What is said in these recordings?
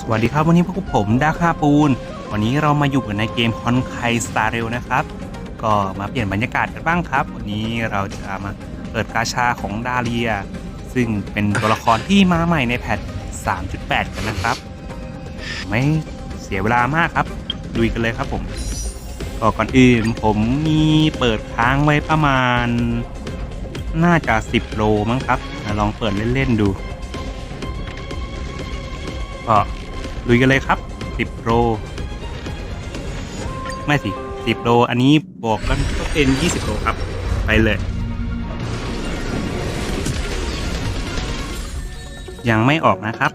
สวัสดีครับวันนี้พวกผมดาคาปูน วันนี้เรามาอยู่กันในเกมคอนไคสตาร์เรลนะครับ ก็มาเปลี่ยนบรรยากาศกันบ้างครับ วันนี้เราจะมาเปิดกาชาของดาเลีย ซึ่งเป็นตัวละครที่มาใหม่ในแพท 3.8 กันนะครับ ไม่เสียเวลามากครับลุยกันเลยครับผมก็ก่อนอื่นผมมีเปิดค้างไว้ประมาณ น่าจะ 10 โลมั้งครับ ลองเปิดเล่น ๆ ดูก็ ลุยกันเลยครับ 10โลไม่สิ 10โลอันนี้บอกกันก็เป็น 20โลครับ ไปเลย ยังไม่ออกนะครับ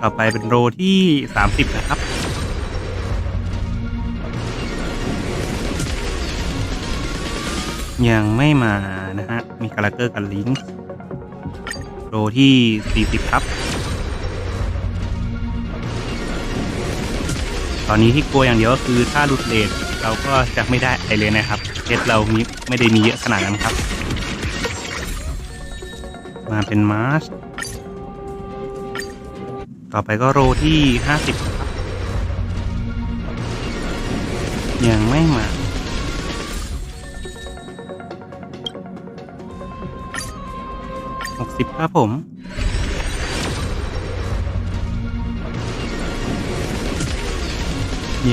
ต่อไปเป็นโลที่ 30 นะครับยังไม่มานะฮะ มีคาแรคเตอร์กับลิงก์โลที่ 40 ครับ ตอนนี้ที่กลัวอย่างเดียวก็คือถ้าหลุดเลทเราก็จะไม่ได้อะไรเลยนะครับเพชรเรามีไม่ได้มีเยอะขนาดนั้นครับ มาเป็นมาร์ชต่อไปก็โรที่50ครับยังไม่มา60ครับผม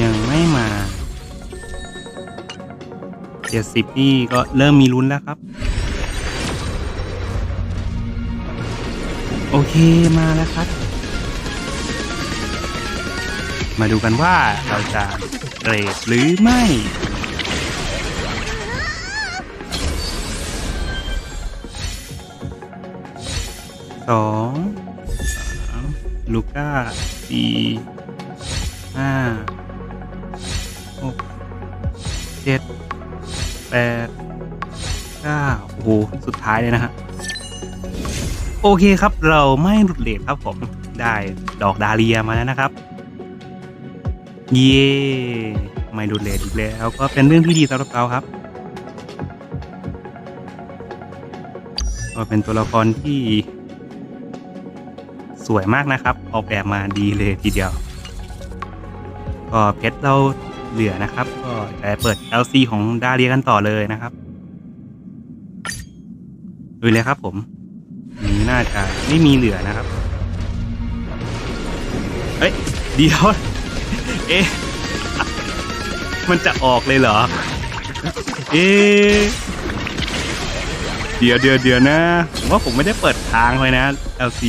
ยังไม่มาเจ็ดสิบนี่ก็เริ่มมีลุ้นแล้วครับ โอเคมาแล้วครับ มาดูกันว่าเราจะเรทหรือไม่สองสามลูก้าสี่ห้า เจ็ดแปดเก้าโอ้โหสุดท้ายเลยนะฮะโอเคครับเราไม่หลุดเลทครับผมได้ดอกดาเลียมาแล้วนะครับ เย่ไม่หลุดเลทอีกแล้วก็เป็นเรื่องที่ดีสำหรับเราครับ ก็เป็นตัวละครที่ สวยมากนะครับ ออกแบบมาดีเลยทีเดียว ก็เพชรเรา เหลือนะครับ ก็จะเปิด LC ของดาเรียกันต่อเลยนะครับดูเลยครับผมนี้น่าจะไม่มีเหลือนะครับเฮ้ยเดียวเอ๊ะมันจะออกเลยเหรอ เอ๊ะเดี๋ยวเดี๋ยวเดี๋ยวนะผมว่าผมไม่ได้เปิดทางเลยนะ LC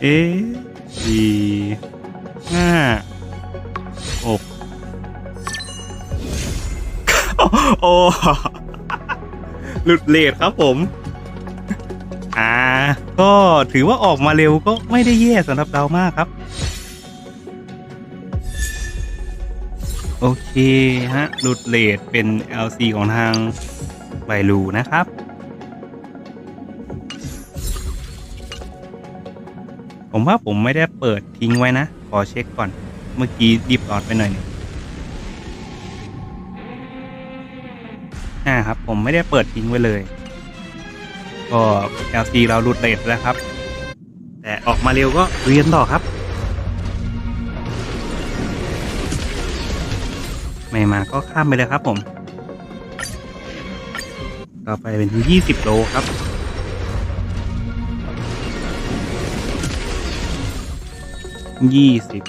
เอ๊ะสี่ ห้าหกโอ้หลุดเลทครับผม อ่า ก็ถือว่าออกมาเร็วก็ไม่ได้แย่สำหรับเรามากครับ โอเคฮะ หลุดเลทเป็น LC ของทางไบลูนะครับผมว่าผมไม่ได้เปิดทิ้งไว้นะ ขอเช็คก่อน เมื่อกี้ดิบหลอดไปหน่อยนึงอ่าครับ ผมไม่ได้เปิดทิ้งไว้เลย ก็ LC เราหลุดเลทแล้วครับ แต่ออกมาเร็วก็เรียนต่อครับ ไม่มาก็ข้ามไปเลยครับผม ต่อไปเป็น 20 โลครับ ยี่สิบ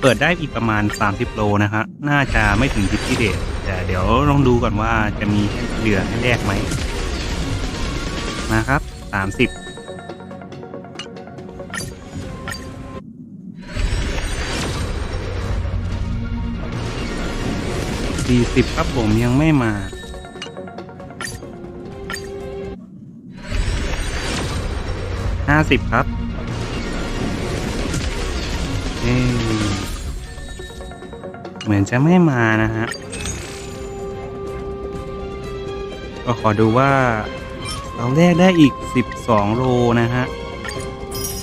เปิดได้อีกประมาณ 30 โลนะฮะน่าจะไม่ถึงดิฟที่เดทแต่เดี๋ยวลองดูก่อนว่าจะมีเหลือให้แลกไหมมาครับ 30 40ครับผมยังไม่มา50ครับเอ๊ะ เหมือนจะไม่มานะฮะ ก็ขอดูว่า เราแลกได้อีก 12 โลนะฮะ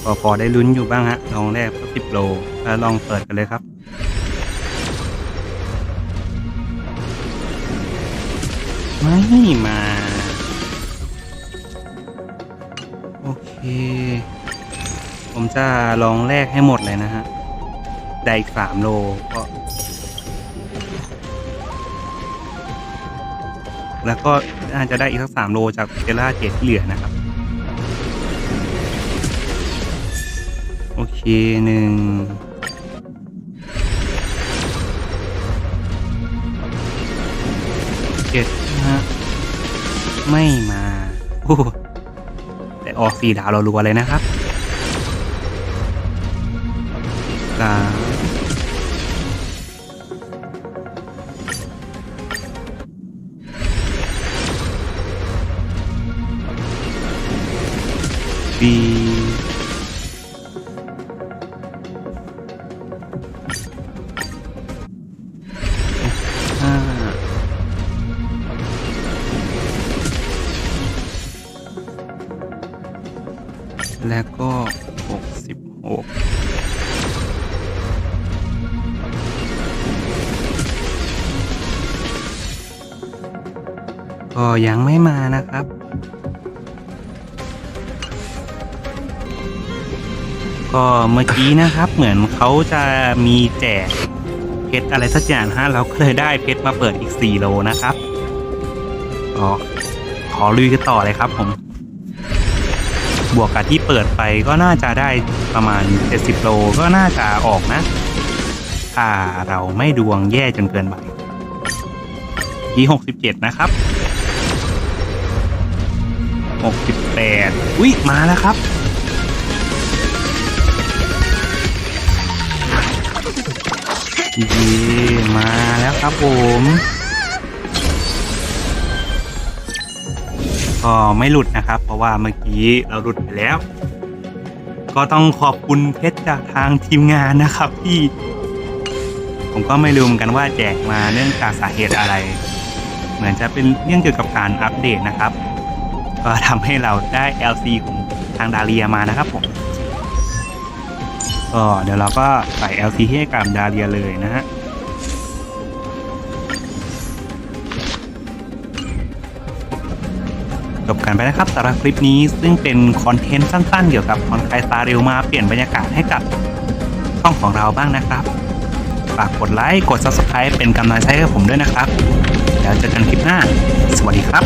ก็พอได้ลุ้นอยู่บ้างฮะ ลองแรกก็10โล แล้วลองเปิดกันเลยครับไม่มา โอ้ผมจะลองแลกให้หมดเลยนะฮะ ได้อีกสามโลก็แล้วก็น่าจจะได้อีกสักสามโลจากเจล่าเจ็ดที่เหลือนะครับ โอเคหนึ่งเจ็ดนะฮะไม่มาโอ้แต่ออกสี่ดาวเรารัวเลยนะครับสาม แล้วก็หกสิบหกก็ยังไม่มานะครับ ก็เมื่อกี้นะครับ เหมือนเขาจะมีแจกเพชรอะไรสักอย่างฮะเราก็เลยได้เพชรมาเปิดอีก 4 โลนะครับก็ขอลุยกันต่อเลยครับผม บวกกับที่เปิดไปก็น่าจะได้ประมาณ 70 โลก็น่าจะออกนะ ถ้าเราไม่ดวงแย่จนเกินไปที่67 นะครับ 68 อุ๊ย มาแล้วครับ เย้มาแล้วครับผม ก็ไม่หลุดนะครับ เพราะว่าเมื่อกี้เราหลุดไปแล้ว ก็ต้องขอบคุณเพชรจากทางทีมงานนะครับที่ ผมก็ไม่รู้เหมือนกันว่าแจกมาเนื่องจากสาเหตุอะไร เหมือนจะเป็นเรื่องเกี่ยวกับการอัปเดตนะครับ ก็ทำให้เราได้ LC ของทางดาเรียมานะครับผมก็เดี๋ยวเราก็ใส่ LC ให้กับดาเรียเลยนะฮะ จบกันไปนะครับสำหรับคลิปนี้ซึ่งเป็นคอนเทนต์สั้นๆ เกี่ยวกับคอนไคสตาริวมาเปลี่ยนบรรยากาศให้กับช่องของเราบ้างนะครับฝากกดไลค์กด Subscribe เป็นกำลังใจให้กับผมด้วยนะครับ แล้วเจอกันคลิปหน้า สวัสดีครับ